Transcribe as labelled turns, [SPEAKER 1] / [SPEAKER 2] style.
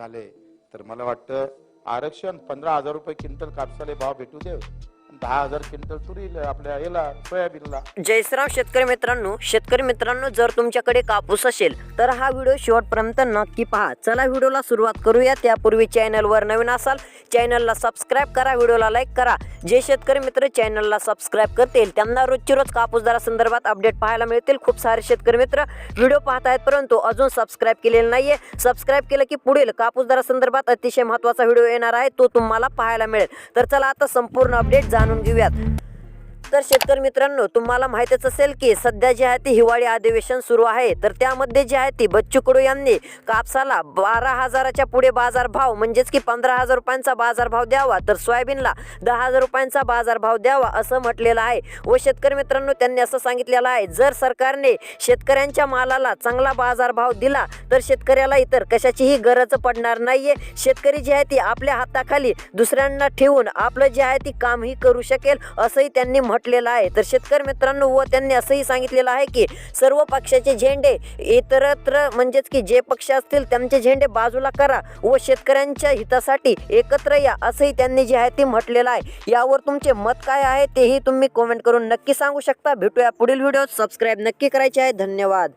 [SPEAKER 1] निघाले. तर मला वाटतं आरक्षण पंधरा हजार रुपये क्विंटल कापसाले भाव भेटू दे. दहा हजार क्विंटल तुरीला आपल्या याला सोयाबीनला.
[SPEAKER 2] जयश्राम शेतकरी मित्रांनो. शेतकरी मित्रांनो जर तुमच्याकडे कापूस असेल तर हा व्हिडिओ शेवटपर्यंत नक्की पहा. चला व्हिडिओला सुरुवात करूया. त्यापूर्वी चॅनलवर नवीन असाल चॅनलला सबस्क्राईब करा व्हिडिओला लाईक करा. जे शेतकरी मित्र चॅनलला सबस्क्राईब करतील त्यांना रोजची रोज कापूस दरासंदर्भात अपडेट पाहायला मिळतील. खूप सारे शेतकरी मित्र व्हिडिओ पाहत आहेत परंतु अजून सबस्क्राईब केलेलं नाहीये. सबस्क्राईब केलं की पुढील कापूस दरासंदर्भात अतिशय महत्त्वाचा व्हिडिओ येणार आहे तो तुम्हाला पाहायला मिळेल. तर चला आता संपूर्ण अपडेट जाणून घेऊयात. तर शेतकरी मित्रांनो तुम्हाला माहितीच असेल की सध्या जे आहे ते हिवाळी अधिवेशन सुरू आहे. तर त्यामध्ये जे आहे ती बच्चू कडू यांनी कापसाला बारा हजाराच्या पुढे बाजार भाव म्हणजेच की पंधरा हजार रुपयांचा बाजार भाव द्यावा. तर सोयाबीनला दहा हजार रुपयांचा बाजार भाव द्यावा असं म्हटलेलं आहे. व शेतकरी मित्रांनो त्यांनी असं सांगितलेलं आहे जर सरकारने शेतकऱ्यांच्या मालाला चांगला बाजार भाव दिला तर शेतकऱ्याला इतर कशाचीही गरज पडणार नाहीये. शेतकरी जे आहे ती आपल्या हाताखाली दुसऱ्यांना ठेवून आपलं जे आहे ती कामही करू शकेल असंही त्यांनी म्हटलेलं आहे. तर शेतकरी मित्रांनो व त्यांनी असंही सांगितलेलं आहे की सर्व पक्षाचे झेंडे इतरत्र म्हणजेच की जे पक्ष असतील त्यांचे झेंडे बाजूला करा व शेतकऱ्यांच्या हितासाठी एकत्र या असंही त्यांनी जे आहे ते म्हटलेलं आहे. यावर तुमचे मत काय आहे तेही तुम्ही कमेंट करून नक्की सांगू शकता. भेटूया पुढील व्हिडिओ सबस्क्राईब नक्की करायचे आहे. धन्यवाद.